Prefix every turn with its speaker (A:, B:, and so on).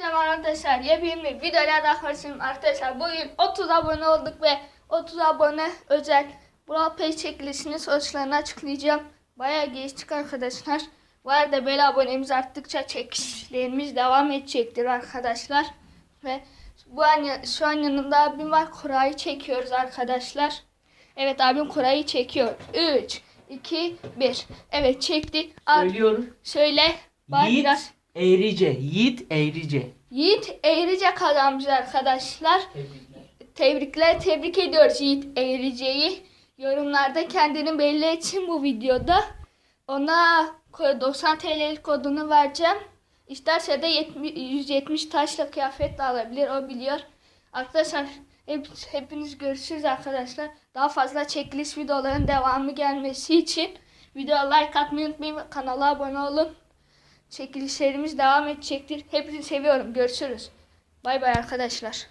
A: merhaba arkadaşlar. Yepyeni bir videoyla daha karşınızdayım arkadaşlar. Bugün 30 abone olduk ve 30 abone özel Brawl Pay çekilişinin sonuçlarını açıklayacağım. Bayağı geçtik arkadaşlar. Bu arada böyle abonemiz arttıkça çekilişlerimiz devam edecektir arkadaşlar. Ve bu an, şu an yanımda abim var. Kurayı çekiyoruz arkadaşlar. Evet abim kurayı çekiyor. 3, 2, 1. Evet çekti.
B: Söylüyorum.
A: söyle. Bak biraz.
B: Eğrice. Yiğit Eğrice.
A: Yiğit Eğrice kazanmış arkadaşlar. Tebrikler, tebrik ediyoruz Yiğit Eğrice'yi. Yorumlarda kendini belli etsin bu videoda. Ona ko- 90 TL'lik kodunu vereceğim. İsterse de 70, 170 taşla kıyafet de alabilir. O biliyor. Arkadaşlar hep, hepiniz görüşürüz arkadaşlar. Daha fazla çekiliş videoların devamı gelmesi için videoya like atmayı unutmayın. Kanala abone olun. Çekilişlerimiz devam edecektir. Hepinizi seviyorum. Görüşürüz. Bay bay arkadaşlar.